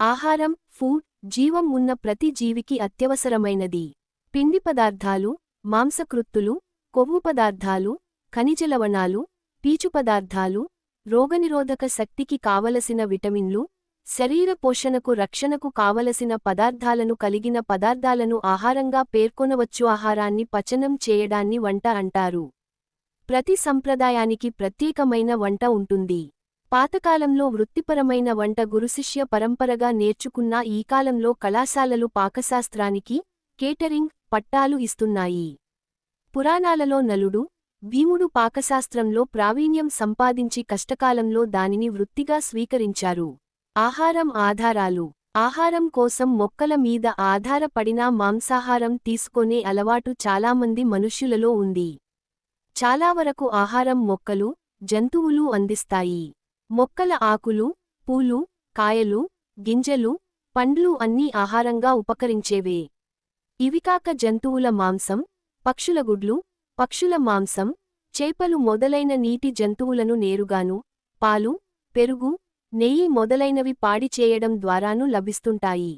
ఆహారం ఫుడ్ జీవం ఉన్న ప్రతి జీవికి అత్యవసరమైనది. పిండి పదార్థాలు మాంసకృత్తులు కొవ్వు పదార్థాలు ఖనిజ లవణాలు పీచు పదార్థాలు రోగనిరోధక శక్తికి కావలసిన విటమిన్లు శరీర పోషణకు రక్షణకు కావలసిన పదార్థాలను కలిగిన పదార్థాలను ఆహారంగా పేర్కొనవచ్చు. ఆహారాన్ని పచనం చేయడాన్ని వంట అంటారు. ప్రతి సంప్రదాయానికి ప్రత్యేకమైన వంట ఉంటుంది. పాతకాలంలో వృత్తిపరమైన వంట గురుశిష్య పరంపరగా నేర్చుకున్న ఈ కాలంలో కళాశాలలు పాకశాస్త్రానికి కేటరింగ్ పట్టాలు ఇస్తున్నాయి. పురాణాలలో నలుడు భీముడు పాకశాస్త్రంలో ప్రావీణ్యం సంపాదించి కష్టకాలంలో దానిని వృత్తిగా స్వీకరించారు. ఆహారం ఆధారాలు. ఆహారం కోసం మొక్కల మీద ఆధారపడినా మాంసాహారం తీసుకొనే అలవాటు చాలామంది మనుష్యులలో ఉంది. చాలావరకు ఆహారం మొక్కలు జంతువులు అందిస్తాయి. మొక్కల ఆకులు పూలు కాయలు గింజలు పండ్లు అన్నీ ఆహారంగా ఉపకరించేవే. ఇవికాక జంతువుల మాంసం పక్షుల గుడ్లు పక్షుల మాంసం చేపలు మొదలైన నీటి జంతువులను నేరుగాను పాలు పెరుగు నెయ్యి మొదలైనవి పాడి చేయడం ద్వారాను లభిస్తుంటాయి.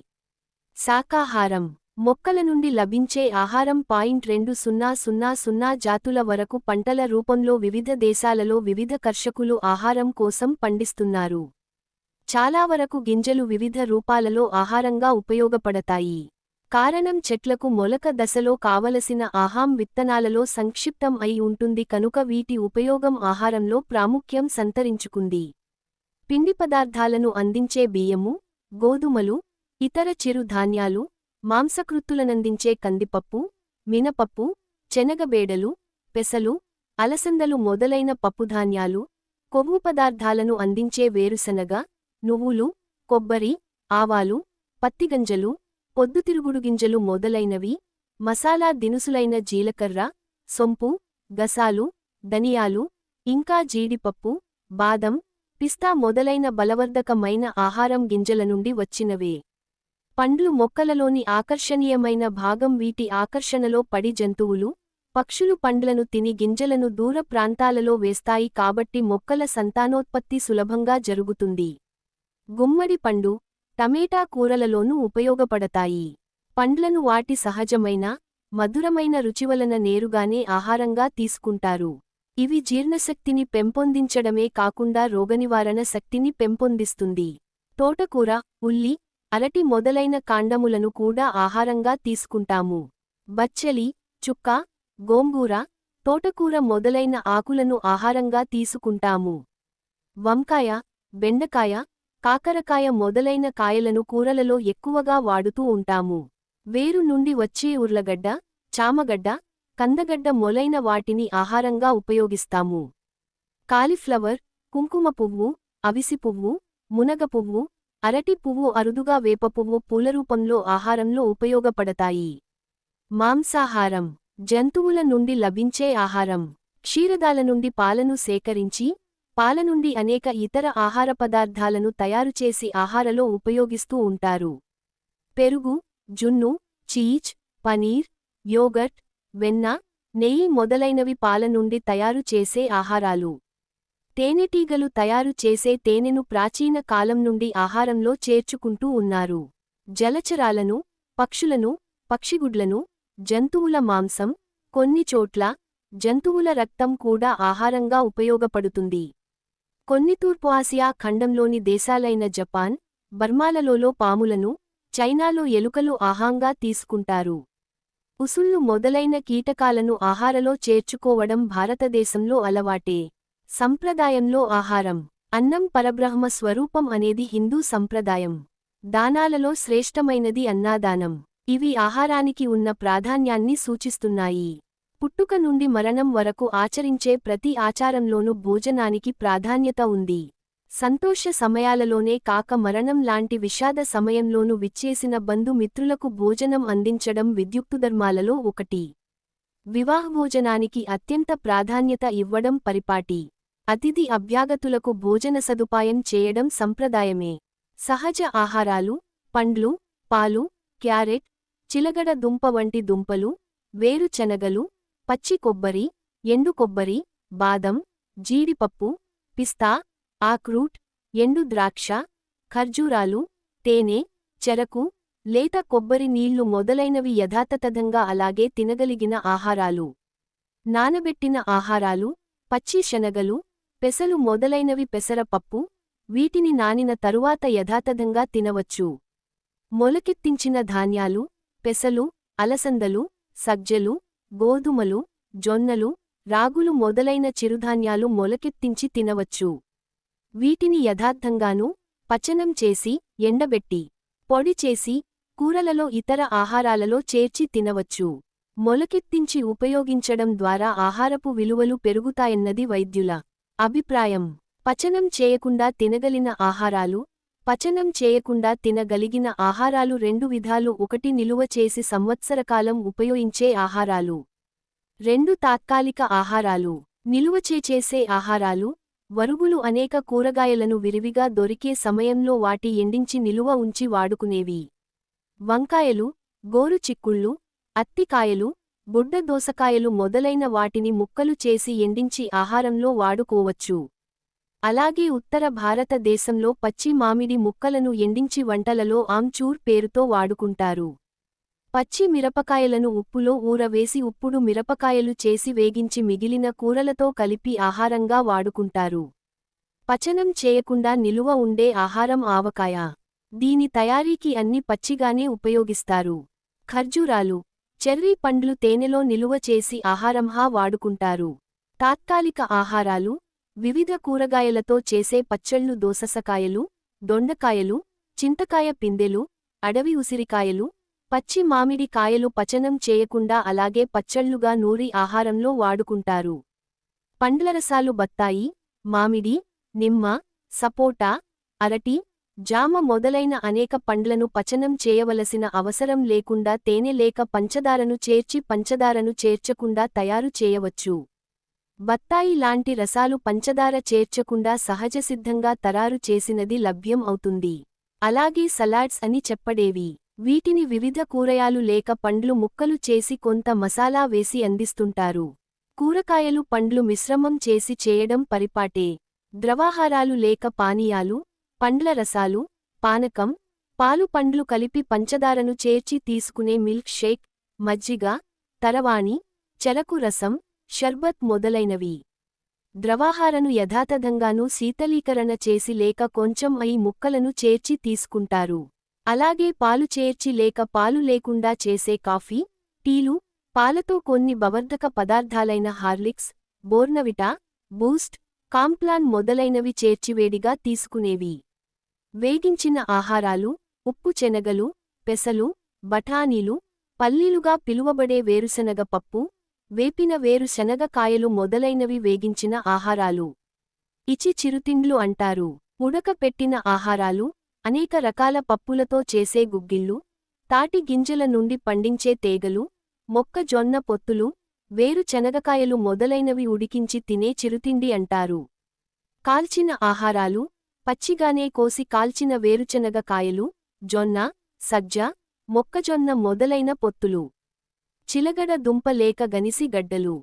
శాకాహారం మొక్కల నుండి లభించే ఆహారం పాయింట్ రెండు సున్నా సున్నా సున్నా జాతుల వరకు పంటల రూపంలో వివిధ దేశాలలో వివిధ కర్షకులు ఆహారం కోసం పండిస్తున్నారు. చాలా వరకు గింజలు వివిధ రూపాలలో ఆహారంగా ఉపయోగపడతాయి. కారణం చెట్లకు మొలక దశలో కావలసిన ఆహాం విత్తనాలలో సంక్షిప్తం అయి ఉంటుంది కనుక వీటి ఉపయోగం ఆహారంలో ప్రాముఖ్యం సంతరించుకుంది. పిండి పదార్థాలను అందించే బియ్యము గోధుమలు ఇతర చిరుధాన్యాలు మాంసకృత్తులనందించే కందిపప్పు మినపప్పు శనగబేడలు పెసలు అలసందలు మొదలైన పప్పుధాన్యాలు కొవ్వు పదార్థాలను అందించే వేరుశనగ నువ్వులు కొబ్బరి ఆవాలు పత్తిగంజలు పొద్దుతిరుగుడు గింజలు మొదలైనవి మసాలా దినుసులైన జీలకర్ర సొంపు గసాలు ధనియాలు ఇంకా జీడిపప్పు బాదం పిస్తా మొదలైన బలవర్ధకమైన ఆహారం గింజల నుండి వచ్చినవే. పండ్లు మొక్కలలోని ఆకర్షణీయమైన భాగం వీటి ఆకర్షణలో పడి జంతువులు పక్షులు పండ్లను తిని గింజలను దూర ప్రాంతాలలో వేస్తాయి కాబట్టి మొక్కల సంతానోత్పత్తి సులభంగా జరుగుతుంది. గుమ్మడి పండు టమేటా కూరలలోనూ ఉపయోగపడతాయి. పండ్లను వాటి సహజమైన మధురమైన రుచివలన నేరుగానే ఆహారంగా తీసుకుంటారు. ఇవి జీర్ణశక్తిని పెంపొందించడమే కాకుండా రోగనివారణ శక్తిని పెంపొందిస్తుంది. తోటకూర ఉల్లి అరటి మొదలైన కాండములను కూడా ఆహారంగా తీసుకుంటాము. బచ్చలి చుక్క గోంగూర తోటకూర మొదలైన ఆకులను ఆహారంగా తీసుకుంటాము. వంకాయ బెండకాయ కాకరకాయ మొదలైన కాయలను కూరలలో ఎక్కువగా వాడుతూ ఉంటాము. వేరు నుండి వచ్చే ఉర్లగడ్డ చామగడ్డ కందగడ్డ మొలైన వాటిని ఆహారంగా ఉపయోగిస్తాము. కాలిఫ్లవర్ కుంకుమ పువ్వు అవిసి పువ్వు మునగ పువ్వు అరటి పువ్వు అరుదుగా వేప పువ్వు పూలరూపంలో ఆహారంలో ఉపయోగపడతాయి. మాంసాహారం. జంతువుల నుండి లభించే ఆహారం. క్షీరదాల నుండి పాలను సేకరించి పాల నుండి అనేక ఇతర ఆహార పదార్థాలను తయారుచేసి ఆహారలో ఉపయోగిస్తూ ఉంటారు. పెరుగు జున్ను చీజ్ పనీర్ యోగట్ వెన్న నెయ్యి మొదలైనవి పాల నుండి తయారు చేసే ఆహారాలు. తేనెటీగలు తయారు చేసే తేనెను ప్రాచీన కాలం నుండి ఆహారంలో చేర్చుకుంటూ ఉన్నారు. జలచరాలను పక్షులను పక్షిగుడ్లను జంతువుల మాంసం కొన్ని చోట్ల జంతువుల రక్తం కూడా ఆహారంగా ఉపయోగపడుతుంది. కొన్ని తూర్పు ఆసియా ఖండంలోని దేశాలైన జపాన్ బర్మాలలోలో పాములను చైనాలో ఎలుకలు ఆహాంగా తీసుకుంటారు. ఉసుళ్ళు మొదలైన కీటకాలను ఆహారలో చేర్చుకోవడం భారతదేశంలో అలవాటే. సంప్రదాయంలో ఆహారం అన్నం పరబ్రహ్మ స్వరూపం అనేది హిందూ సంప్రదాయం. దానాలలో శ్రేష్టమైనది అన్నాదానం. ఇవి ఆహారానికి ఉన్న ప్రాధాన్యాన్ని సూచిస్తున్నాయి. పుట్టుక నుండి మరణం వరకు ఆచరించే ప్రతి ఆచారంలోనూ భోజనానికి ప్రాధాన్యత ఉంది. సంతోష సమయాలలోనే కాక మరణం లాంటి విషాద సమయంలోనూ విచ్చేసిన బంధుమిత్రులకు భోజనం అందించడం విద్యుక్తుధర్మాలలో ఒకటి. వివాహభోజనానికి అత్యంత ప్రాధాన్యత ఇవ్వడం పరిపాటి. అతిథి అభ్యాగతులకు భోజన సదుపాయం చేయడం సంప్రదాయమే. సహజ ఆహారాలు పండ్లు పాలు క్యారెట్ చిలగడ దుంప వంటి దుంపలు వేరుచెనగలు పచ్చి కొబ్బరి ఎండు కొబ్బరి బాదం జీడిపప్పు పిస్తా ఆక్రూట్ ఎండు ద్రాక్ష ఖర్జూరాలు తేనె చెరకు లేత కొబ్బరి నీళ్ళు మొదలైనవి యథాతథంగా అలాగే తినగలిగిన ఆహారాలు. నానబెట్టిన ఆహారాలు పచ్చి శనగలు పెసలు మొదలైనవి పెసరపప్పు వీటిని నానిన తరువాత యథాతథంగా తినవచ్చు. మొలకెత్తించిన ధాన్యాలు పెసలు అలసందలు సజ్జలు గోధుమలు జొన్నలు రాగులు మొదలైన చిరుధాన్యాలు మొలకెత్తించి తినవచ్చు. వీటిని యథార్థంగానూ పచనం చేసి ఎండబెట్టి పొడి చేసి కూరలలో ఇతర ఆహారాలలో చేర్చి తినవచ్చు. మొలకెత్తించి ఉపయోగించడం ద్వారా ఆహారపు విలువలు పెరుగుతాయన్నది వైద్యుల అభిప్రాయం. పచనం చేయకుండా తినగలిన ఆహారాలు పచనం చేయకుండా తినగలిగిన ఆహారాలు రెండు విధాలు ఒకటి నిలువ చేసి సంవత్సరకాలం ఉపయోగించే ఆహారాలు. రెండు తాత్కాలిక ఆహారాలు. నిలువచే చేసే ఆహారాలు వరుగులు అనేక కూరగాయలను విరివిగా దొరికే సమయంలో వాటి ఎండించి నిలువ ఉంచి వాడుకునేవి. వంకాయలు గోరు చిక్కుళ్ళు అత్తికాయలు బుడ్డ దోసకాయలు మొదలైన వాటిని ముక్కలు చేసి ఎండించి ఆహారంలో వాడుకోవచ్చు. అలాగే ఉత్తర భారతదేశంలో పచ్చి మామిడి ముక్కలను ఎండించి వంటలలో ఆమ్చూర్ పేరుతో వాడుకుంటారు. పచ్చి మిరపకాయలను ఉప్పులో ఊరవేసి ఉప్పుడు మిరపకాయలు చేసి వేగించి మిగిలిన కూరలతో కలిపి ఆహారంగా వాడుకుంటారు. పచనం చేయకుండా నిలువ ఉండే ఆహారం ఆవకాయ. దీని తయారీకి అన్ని పచ్చిగానే ఉపయోగిస్తారు. ఖర్జూరాలు చెర్రీ పండ్లు తేనెలో నిలువ చేసి ఆహారంహా వాడుకుంటారు. తాత్కాలిక ఆహారాలు వివిధ కూరగాయలతో చేసే పచ్చళ్ళు దోససకాయలు దొండకాయలు చింతకాయ పిందెలు అడవి ఉసిరికాయలు పచ్చి మామిడి కాయలు పచనం చేయకుండా అలాగే పచ్చళ్ళుగా నూరి ఆహారంలో వాడుకుంటారు. పండ్లరసాలు బత్తాయి మామిడి నిమ్మ సపోటా అరటి జామ మొదలైన అనేక పండ్లను పచనం చేయవలసిన అవసరం లేకుండా తేనె లేక పంచదారను చేర్చి పంచదారను చేర్చకుండా తయారు చేయవచ్చు. బత్తాయి లాంటి రసాలు పంచదార చేర్చకుండా సహజసిద్ధంగా తరారు చేసినది లభ్యం అవుతుంది. అలాగే సలాడ్స్ అని చెప్పడేవి. వీటిని వివిధ కూరయాలు లేక పండ్లు ముక్కలు చేసి కొంత మసాలా వేసి అందిస్తుంటారు. కూరకాయలు పండ్లు మిశ్రమం చేసి చేయడం పరిపాటే. ద్రవాహారాలు లేక పానీయాలు పండ్ల రసాలు పానకం పాలు పండ్లు కలిపి పంచదారను చేర్చి తీసుకునే మిల్క్ షేక్ మజ్జిగ తరవాణి చెరకు రసం షర్బత్ మొదలైనవి. ద్రవాహారను యథాతథంగానూ శీతలీకరణ చేసి లేక కొంచెం అయి ముక్కలను చేర్చి తీసుకుంటారు. అలాగే పాలు చేర్చి లేక పాలు లేకుండా చేసే కాఫీ టీలు పాలతో కొన్ని బవర్ధక పదార్థాలైన హార్లిక్స్ బోర్నవిటా బూస్ట్ కాంప్లాన్ మొదలైనవి చేర్చివేడిగా తీసుకునేవి. వేగించిన ఆహారాలు ఉప్పు శనగలు పెసలు బఠానీలు పల్లీలుగా పిలువబడే వేరుశనగ పప్పు వేపిన వేరు కాయలు మొదలైనవి వేగించిన ఆహారాలు. ఇచి చిరుతిండ్లు అంటారు. ఉడకపెట్టిన ఆహారాలు అనేక రకాల పప్పులతో చేసే గుగ్గిళ్ళు తాటి గింజల నుండి పండించే తేగలు మొక్కజొన్న పొత్తులు వేరు శనగకాయలు మొదలైనవి ఉడికించి తినే చిరుతిండి అంటారు. కాల్చిన ఆహారాలు పచ్చిగానే కోసి కాల్చిన వేరుచెనగ కాయలు జొన్న సజ్జ మొక్కజొన్న మొదలైన పొత్తులు. చిలగడ దుంప లేక గనిసి గడ్డలు.